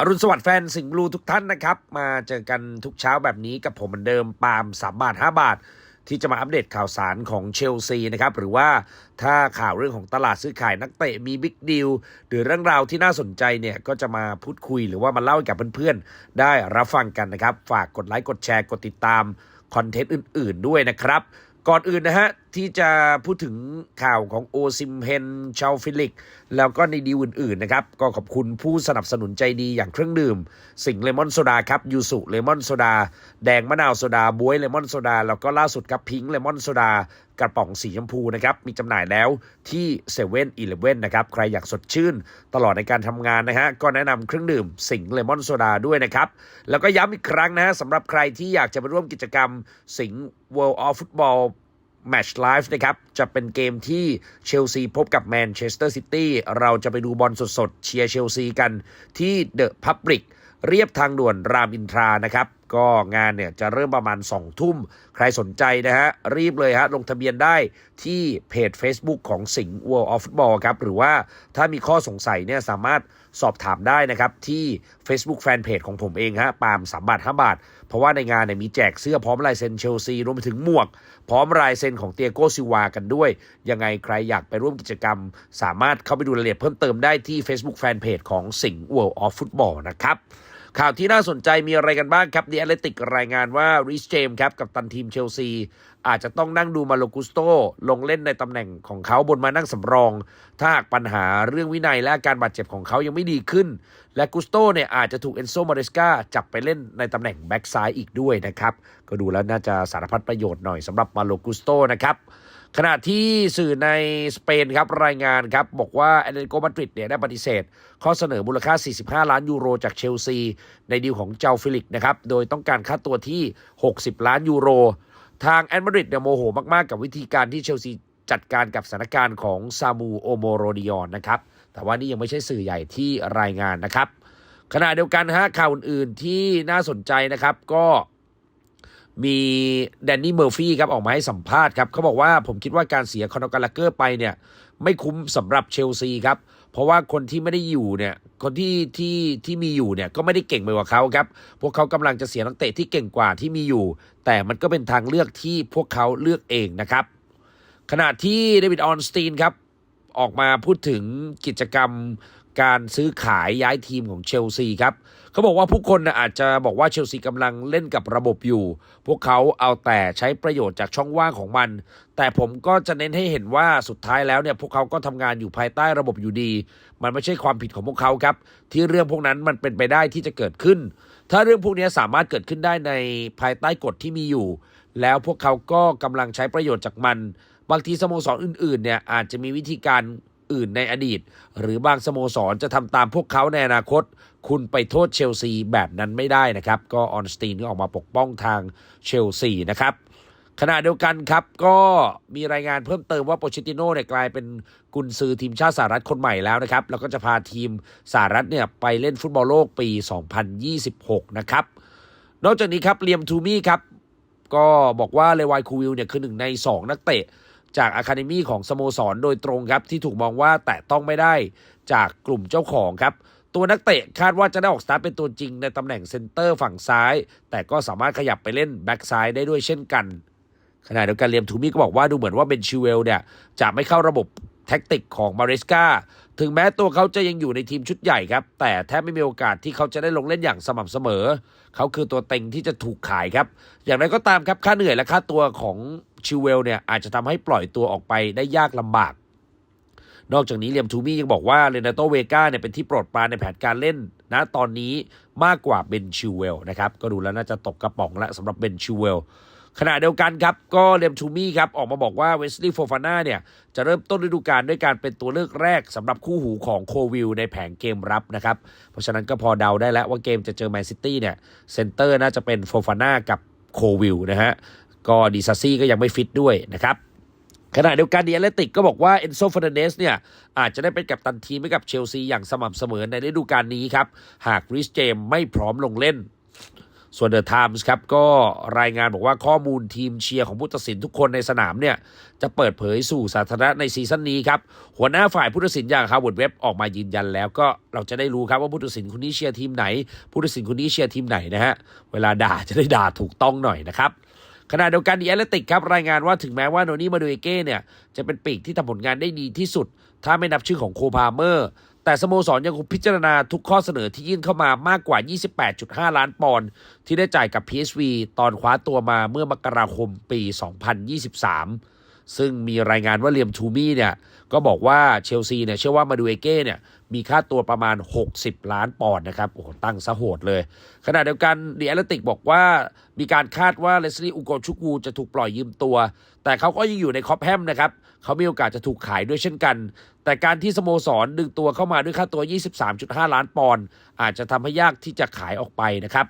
อรุณสวัสดิ์แฟนสิงห์บลูทุกท่านนะครับ มาเจอกันทุกเช้าแบบนี้กับผมเหมือนเดิมปาล์มสามบาทห้าบาท ที่จะมาอัปเดตข่าวสารของเชลซีนะครับ หรือว่าถ้าข่าวเรื่องของตลาดซื้อขายนักเตะมีบิ๊กดีลหรือเรื่องราวที่น่าสนใจเนี่ย ก็จะมาพูดคุยหรือว่ามาเล่าให้กับเพื่อนๆ ได้รับฟังกันนะครับ ฝากกดไลค์กดแชร์กดติดตามคอนเทนต์อื่น ๆ ด้วยนะครับ ก่อนอื่นนะฮะ ที่จะพูดถึงข่าวของโอซิมเพนชาวฟิลิก แล้วก็ในดีลอื่นๆนะครับ ก็ขอบคุณผู้สนับสนุนใจดีอย่างเครื่องดื่ม สิงเลมอนโซดาครับยูสุเลมอนโซดา แดงมะนาวโซดาบวยเลมอนโซดา แล้วก็ล่าสุดครับพิงค์เลมอนโซดากระป๋องสีชมพูนะครับ มีจำหน่ายแล้วที่เซเว่นอีเลฟเว่นนะครับ ใครอยากสดชื่นตลอดในการทำงานนะฮะ ก็แนะนำเครื่องดื่มสิงเลมอนโซดาด้วยนะครับ แล้วก็ย้ำอีกครั้งนะฮะสำหรับใครที่อยากจะไปร่วมกิจกรรมสิง World of Football แมชไลฟ์นะครับ จะเป็นเกมที่เชลซีพบกับแมนเชสเตอร์ซิตี้เราจะไปดูบอลสดๆ เชียร์เชลซีกันที่เดอะพับลิกเรียบทางด่วนรามอินทรานะครับ ก็งานเนี่ยจะเริ่มประมาณ 2 ทุ่ม ใครสนใจนะฮะ รีบเลยฮะ ลงทะเบียนได้ที่เพจ Facebook ของสิงห์ World of Football ครับ หรือว่าถ้ามีข้อสงสัยเนี่ยสามารถสอบถามได้นะครับ ที่ Facebook Fanpage ของผมเองฮะ ปาล์มสามบาทห้าบาท เพราะว่าในงานเนี่ยมีแจกเสื้อพร้อมลายเซ็นเชลซี รวมไปถึงหมวก พร้อมลายเซ็นของเตียโกซิวากันด้วย ยังไงใครอยากไปร่วมกิจกรรม สามารถเข้าไปดูรายละเอียดเพิ่มเติมได้ที่ Facebook Fanpage ของสิงห์ World of Football นะครับ ข่าวที่น่าสนใจมีอะไรกันบ้างครับ The Athletic รายงานว่าริชเจมครับกับตันทีมเชลซี อาจจะต้องนั่งดูมาโลกุสโตลงเล่นในตำแหน่งของเขาบนมานั่งสำรอง ถ้าหากปัญหาเรื่องวินัยและอาการบาดเจ็บของเขายังไม่ดีขึ้น และกุสโตเนี่ยอาจจะถูกเอนโซมาเรสกาจับไปเล่นในตำแหน่งแบ็กซ้ายอีกด้วยนะครับ ก็ดูแล้วน่าจะสารพัดประโยชน์หน่อยสำหรับมาโลกุสโตนะครับ ขณะที่สื่อในสเปนครับรายงานครับบอกว่าแอตเลติโกมาดริดเนี่ยได้ปฏิเสธ ข้อเสนอมูลค่า 45 ล้านยูโรจากเชลซี ในดีลของเจ้าฟิลิกนะครับโดยต้องการค่าตัวที่ 60 ล้านยูโร ทางแอตมาดริดเนี่ยโมโหมาก ๆ กับวิธีการที่เชลซีจัดการกับสถานการณ์ของซามูโอโมโรดิออนนะครับแต่ว่านี่ยังไม่ใช่สื่อใหญ่ที่รายงานนะครับขณะเดียวกันฮะข่าวอื่นๆที่น่าสนใจนะครับก็ มีแดนนี่เมอร์ฟี่ครับออกมาให้สัมภาษณ์ครับเขาบอกว่าผมคิดว่าการเสียคอนอกาลาเกอร์ไปเนี่ยไม่คุ้มสำหรับเชลซีครับ เพราะว่าคนที่ไม่ได้อยู่เนี่ยคนที่ที่ที่มีอยู่เนี่ยก็ไม่ได้เก่งไปกว่าเขาครับ พวกเขากำลังจะเสียนักเตะที่เก่งกว่าที่มีอยู่ แต่มันก็เป็นทางเลือกที่พวกเขาเลือกเองนะครับ ขณะที่เดวิดออนสตีนครับออกมาพูดถึงกิจกรรม การซื้อขายย้ายทีมของเชลซีครับเขาบอกว่าผู้คนนะอาจจะบอกว่าเชลซีกำลังเล่นกับระบบอยู่ พวกเขาเอาแต่ใช้ประโยชน์จากช่องว่างของมัน แต่ผมก็จะเน้นให้เห็นว่าสุดท้ายแล้วเนี่ยพวกเขาก็ทำงานอยู่ภายใต้ระบบอยู่ดี มันไม่ใช่ความผิดของพวกเขาครับ ที่เรื่องพวกนั้นมันเป็นไปได้ที่จะเกิดขึ้น ถ้าเรื่องพวกนี้สามารถเกิดขึ้นได้ในภายใต้กฎที่มีอยู่ แล้วพวกเขาก็กำลังใช้ประโยชน์จากมัน บางทีสโมสรอื่นๆเนี่ยอาจจะมีวิธีการ อื่นในอดีต หรือบางสโมสรจะทำตามพวกเขาในอนาคต คุณไปโทษเชลซีแบบนั้นไม่ได้นะครับ ก็ออนสตีนก็ออกมาปกป้องทางเชลซีนะครับขณะเดียวกันครับก็มีรายงานเพิ่มเติมว่าโปเชติโน่เนี่ยกลายเป็นกุนซือทีมชาติสหรัฐคนใหม่แล้วนะครับ แล้วก็จะพาทีมสหรัฐเนี่ยไปเล่นฟุตบอลโลกปี 2026 นะครับ นอกจากนี้ครับเลียมทูมี่ครับ ก็บอกว่าเลวายคูวิลเนี่ยคือหนึ่งใน 2 นักเตะ จากอะคาเดมีของสโมสรโดยตรงครับ ที่ถูกมองว่าแตะต้องไม่ได้จากกลุ่มเจ้าของครับ ตัวนักเตะคาดว่าจะได้ออกสตาร์ทเป็นตัวจริงในตำแหน่งเซนเตอร์ฝั่งซ้าย แต่ก็สามารถขยับไปเล่นแบ็กซ้ายได้ด้วยเช่นกันขณะเดียวกันเลียมทูมี่ก็บอกว่าดูเหมือนว่าเบนชิเวลเนี่ยจะไม่เข้าระบบแท็กติกของมาเรสกาถึงแม้ตัวเขาจะยังอยู่ในทีมชุดใหญ่ครับ แต่แทบไม่มีโอกาสที่เขาจะได้ลงเล่นอย่างสม่ำเสมอ เขาคือตัวเต็งที่จะถูกขายครับ อย่างไรก็ตามครับค่าเหนื่อยและค่าตัวของ ชิเวลเนี่ยอาจจะทำให้ปล่อยตัวออกไปได้ยากลำบาก นอกจากนี้เลียมทูมี่ยังบอกว่าเรนาโตเวกาเนี่ยเป็นที่โปรดปรานในแผนการเล่นนะตอนนี้มากกว่าเบนชิเวลนะครับก็ดูแล้วน่าจะตกกระป๋องแล้วสำหรับเบนชิเวลขณะเดียวกันครับ ก็เลียมทูมี่ครับ ออกมาบอกว่าเวสลีย์โฟฟาน่าเนี่ย จะเริ่มต้นฤดูกาลด้วยการเป็นตัวเลือกแรกสำหรับคู่หูของโควิลในแผงเกมรับนะครับ เพราะฉะนั้นก็พอเดาได้แล้วว่าเกมจะเจอแมนซิตี้เนี่ย เซนเตอร์น่าจะเป็นโฟฟาน่ากับโควิลนะฮะ ก็ดีซาซี่ก็ยังไม่ฟิตด้วยนะครับขณะเดียวกันดีแอเลติกก็บอกว่าเอนโซฟ r นเดสเนี่ย อาจจะได้เป็นกัปตันทีมให้กับเชลซีอย่างสม่ำเสมอในฤดูกาลนี้ครับ หากริสเจมไม่พร้อมลงเล่น ส่วนเดอะไทมส์ครับ ก็รายงานบอกว่าข้อมูลทีมเชียร์ของผู้ตัดสินทุกคนในสนามเนี่ย จะเปิดเผยสู่สาธารณะในซีซั่นนี้ครับ หัวหน้าฝ่ายผู้ตัดสินอย่างฮาวเวิร์ดเว็บออกมายืนยันแล้วก็เราจะได้รู้ครับว่าผู้ตัดสินคนนี้เชียร์ทีมไหน ผู้ตัดสินคนนี้เชียร์ทีมไหนนะฮะเวลาด่าจะได้ด่าถูกต้องหน่อยนะครับ ขณะเดียวกันดีแอตเลติกครับรายงานว่าถึงแม้ว่าโนนี่มาดูเอเก้เนี่ยจะเป็นปีกที่ทำผลงานได้ดีที่สุด ถ้าไม่นับชื่อของโคพาเมอร์ แต่สโมสรยังคงพิจารณาทุกข้อเสนอที่ยื่นเข้ามามากกว่า 28.5 ล้านปอนด์ที่ได้จ่ายกับ PSV ตอนคว้าตัวมาเมื่อมกราคมปี 2023 ซึ่งมีรายงานว่าเลียมทูมี่เนี่ยก็บอกว่าเชลซีเนี่ยเชื่อว่ามาดูเอเก้เนี่ยมีค่าตัวประมาณ 60 ล้านปอนด์นะครับ โอ้โหตั้งซะโหดเลย ขณะเดียวกันดีแอตติกบอกว่ามีการคาดว่าเลสลีย์อูโกชุกูจะถูกปล่อยยืมตัว แต่เขาก็ยังอยู่ในคอปแฮมนะครับ เขามีโอกาสจะถูกขายด้วยเช่นกัน แต่การที่สโมสรดึงตัวเข้ามาด้วยค่าตัว 23.5 ล้านปอนด์อาจจะทำให้ยากที่จะขายออกไปนะครับ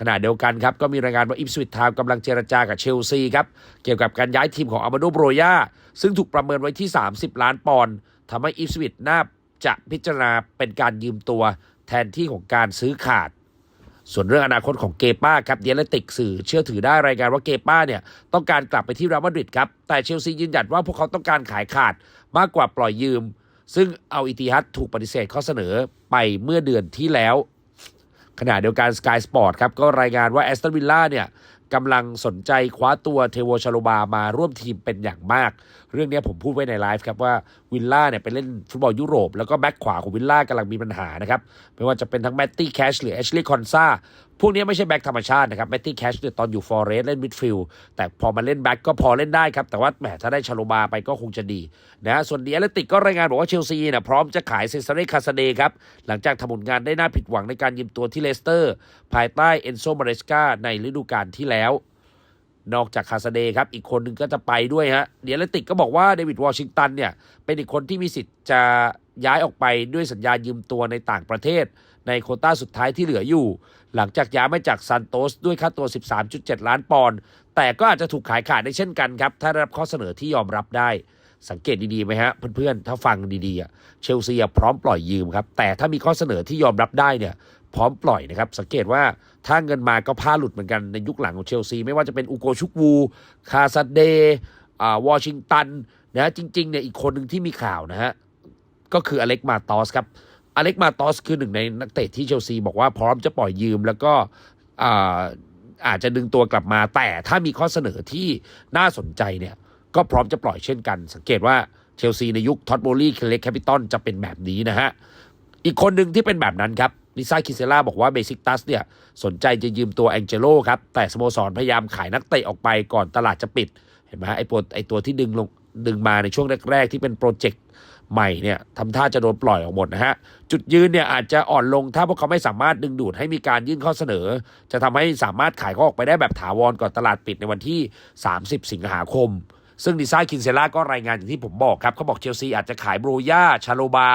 ขณะเดียวกันครับก็มีรายงานว่าอิปสวิตทาวกำลังเจรจากับเชลซีครับเกี่ยวกับการย้ายทีมของอามาโดโบรยาซึ่งถูกประเมินไว้ที่ 30 ล้านปอนด์ทำให้อิปสวิตน่าจะพิจารณาเป็นการยืมตัวแทนที่ของการซื้อขาด ส่วนเรื่องอนาคตของเกป้าครับเดียลติกสื่อเชื่อถือได้รายงานว่าเกป้าเนี่ยต้องการกลับไปที่รอัลมาดริดครับแต่เชลซียืนยันว่าพวกเขาต้องการขายขาดมากกว่าปล่อยยืม ซึ่งเอาอิติฮัดถูกปฏิเสธข้อเสนอไปเมื่อเดือนที่แล้ว ขณะเดียวกัน Sky Sport ครับก็รายงานว่าแอสตันวิลล่าเนี่ยกำลังสนใจคว้าตัวเทโวชาโลบามาร่วมทีมเป็นอย่างมาก เรื่องนี้ผมพูดไว้ในไลฟ์ครับว่าวิลล่าเนี่ยไปเล่นฟุตบอลยุโรป แล้วก็แบ็กขวาของวิลล่ากำลังมีปัญหานะครับ ไม่ว่าจะเป็นทั้งแมตตี้แคชหรือแอชลีย์คอนซา พวกนี้ไม่ใช่แบ็คธรรมชาตินะครับแมตตี้แคชเนี่ยตอนอยู่ฟอร์เรสเล่นมิดฟิลด์แต่พอมาเล่นแบ็คก็พอเล่นได้ครับ แต่ว่าแหมถ้าได้ชาโลบาไปก็คงจะดีนะส่วนดีแอตเลติกก็รายงานบอกว่าเชลซีนี่ยพร้อมจะขายเซซาเรคาสเดครับ หลังจากทำผลงานได้น่าผิดหวังในการยืมตัวที่เลสเตอร์ ภายใต้เอนโซมาเรสกาในฤดูกาลที่แล้ว นอกจากคาสเดครับอีกคนหนึ่งก็จะไปด้วยฮะเดียเลติกก็บอกว่าเดวิดวอชิงตันเนี่ยเป็นอีกคนที่มีสิทธิ์จะ ย้ายออกไปด้วยสัญญายืมตัวในต่างประเทศ ในโคต้าสุดท้ายที่เหลืออยู่ หลังจากย้ายมาจากซันโตสด้วยค่าตัว 13.7 ล้านปอนด์แต่ก็อาจจะถูกขายขาดได้เช่นกันครับ ถ้าได้รับข้อเสนอที่ยอมรับได้สังเกตดีๆไหมฮะเพื่อนๆ ถ้าฟังดีๆเชลซีพร้อมปล่อยยืมครับแต่ถ้ามีข้อเสนอที่ยอมรับได้เนี่ยพร้อมปล่อยนะครับสังเกตว่าถ้าเงินมาก็พลาดหลุดเหมือนกันในยุคหลังของเชลซี ไม่ว่าจะเป็นอูโกชุกวูคาซาเดอ่าวอชิงตันนะจริงๆเนี่ยอีกคนหนึ่งที่มีข่าวนะฮะ ก็คืออเล็กมาตอสครับอเล็กมาตอสคือหนึ่งในนักเตะที่เชลซีบอกว่าพร้อมจะปล่อยยืมแล้วก็อาจจะดึงตัวกลับมา แต่ถ้ามีข้อเสนอที่น่าสนใจเนี่ยก็พร้อมจะปล่อยเช่นกัน สังเกตว่าเชลซีในยุคท็อตโบลี่เคเล็กแคปิตอลจะเป็นแบบนี้นะฮะ อีกคนหนึ่งที่เป็นแบบนั้นครับลิซ่าคิเซล่าบอกว่าเบสิกตัสเนี่ยสนใจจะยืมตัวแองเจโลครับ แต่สโมสรพยายามขายนักเตะออกไปก่อนตลาดจะปิด เห็นไหมไอตัวไอ้ตัวที่ดึงลง ดึงมาในช่วงแรก ๆ ที่เป็นโปรเจกต์ใหม่เนี่ยทำท่าจะโดนปล่อยออกหมดนะฮะ จุดยืนเนี่ยอาจจะอ่อนลงถ้าพวกเขาไม่สามารถดึงดูดให้มีการยื่นข้อเสนอ จะทำให้สามารถขายข้อออกไปได้แบบถาวรก่อนตลาดปิดในวันที่ 30 สิงหาคม ซึ่งดีไซน์คินเซล่าก็รายงานอย่างที่ผมบอกครับเขาบอกเชลซีอาจจะขายโบรย่าชาโลบา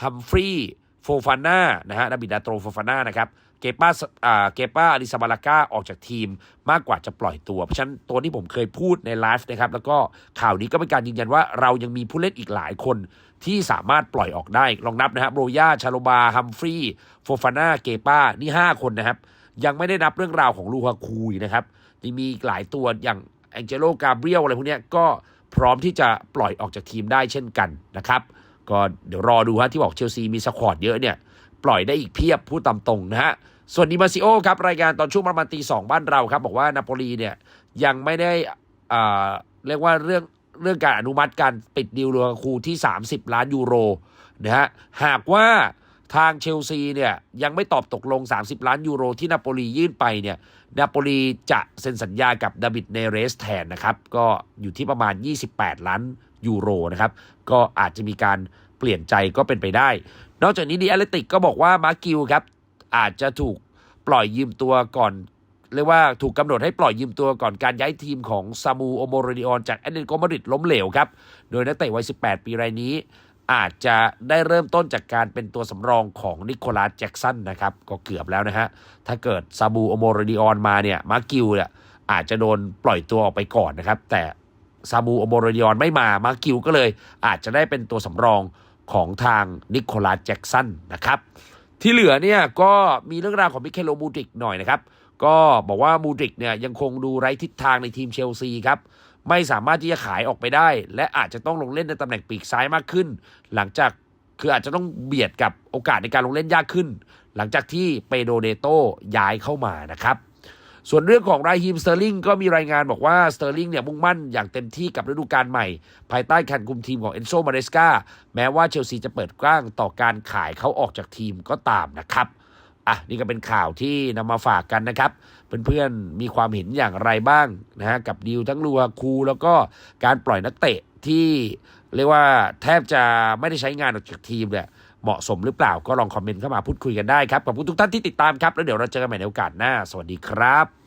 ฮัมฟรีย์ โฟฟาน่านะฮะนาบิดาโตรโฟฟาน่านะครับเกป้าอ่าเกป้าอาริซาบาลาก้าออกจากทีมมากกว่าจะปล่อยตัว เพราะฉะนั้นตัวที่ผมเคยพูดในไลฟ์นะครับ แล้วก็ข่าวนี้ก็เป็นการยืนยันว่าเรายังมีผู้เล่นอีกหลายคนที่สามารถปล่อยออกได้ ลองนับนะฮะโบรย่าชาโลบาฮัมฟรีย์โฟฟาน่าเกป้านี่ 5 คนนะครับ ยังไม่ได้นับเรื่องราวของลูฮาคูอีกนะครับยังมีอีกหลายตัวอย่างแองเจโลกาเบรียลอะไรพวกนี้ก็พร้อมที่จะปล่อยออกจากทีมได้เช่นกันนะครับ ก็เดี๋ยวรอดูฮะที่บอกเชลซีมีสควอตเยอะเนี่ย ปล่อยได้อีกเพียบพูดตามตรงนะฮะ ส่วนดิมาซิโอครับ รายงานตอนช่วงประมาณตีสองบ้านเราครับ บอกว่านาโปลีเนี่ยยังไม่ได้อ่าเรียกว่าเรื่องเรื่องการอนุมัติการปิดดีลลูกาคูที่ 30 ล้านยูโรนะฮะหากว่าทางเชลซีเนี่ยยังไม่ตอบตกลง 30 ล้านยูโรที่นาโปลียื่นไปเนี่ยนาโปลีจะเซ็นสัญญากับดาบิดเนเรสแทนนะครับ ก็อยู่ที่ประมาณ 28 ล้าน ยูโรนะครับก็อาจจะมีการเปลี่ยนใจก็เป็นไปได้ นอกจากนี้ดีแอตเลติกก็บอกว่ามาร์กิวครับอาจจะถูกปล่อยยืมตัวก่อนเรียกว่าถูกกำหนดให้ปล่อยยืมตัวก่อนการย้ายทีมของซามูโอโมโรดิออนจากแอตเลติโกมาดริดล้มเหลวครับ โดยนักเตะวัย 18 ปีรายนี้ อาจจะได้เริ่มต้นจากการเป็นตัวสำรองของนิโคลัสแจ็กสันนะครับ ก็เกือบแล้วนะฮะ ถ้าเกิดซาบูโอโมโรดิออนมาเนี่ย มาร์กิวเนี่ยอาจจะโดนปล่อยตัวออกไปก่อนนะครับ แต่ ซาบูโอโมโรดิออนไม่มา มากิวก็เลยอาจจะได้เป็นตัวสำรองของทางนิโคลัสแจ็กสันนะครับ ที่เหลือเนี่ยก็มีเรื่องราวของมิเคโลมูดริกหน่อยนะครับ ก็บอกว่ามูดริกเนี่ยยังคงดูไร้ทิศทางในทีมเชลซีครับไม่สามารถที่จะขายออกไปได้ และอาจจะต้องลงเล่นในตำแหน่งปีกซ้ายมากขึ้น หลังจากคืออาจจะต้องเบียดกับโอกาสในการลงเล่นยากขึ้น หลังจากที่เปโดเนโตย้ายเข้ามานะครับ ส่วนเรื่องของไรฮิมสเตอร์ลิงก็มีรายงานบอกว่าสเตอร์ลิงเนี่ยมุ่งมั่นอย่างเต็มที่กับฤดูกาลใหม่ ภายใต้การคุมทีมของเอนโซมาเรสกาแม้ว่าเชลซีจะเปิดกว้างต่อการขายเขาออกจากทีมก็ตามนะครับอะนี่ก็เป็นข่าวที่นำมาฝากกันนะครับ เพื่อนๆมีความเห็นอย่างไรบ้างนะฮะกับดีลทั้งลูอาคูแล้วก็การปล่อยนักเตะที่เรียกว่าแทบจะไม่ได้ใช้งานออกจากทีมเนี่ย เหมาะสมหรือเปล่าก็ลองคอมเมนต์เข้ามาพูดคุยกันได้ครับขอบคุณทุกท่านที่ติดตามครับแล้วเดี๋ยวเราเจอกันใหม่ในโอกาสหน้า สวัสดีครับ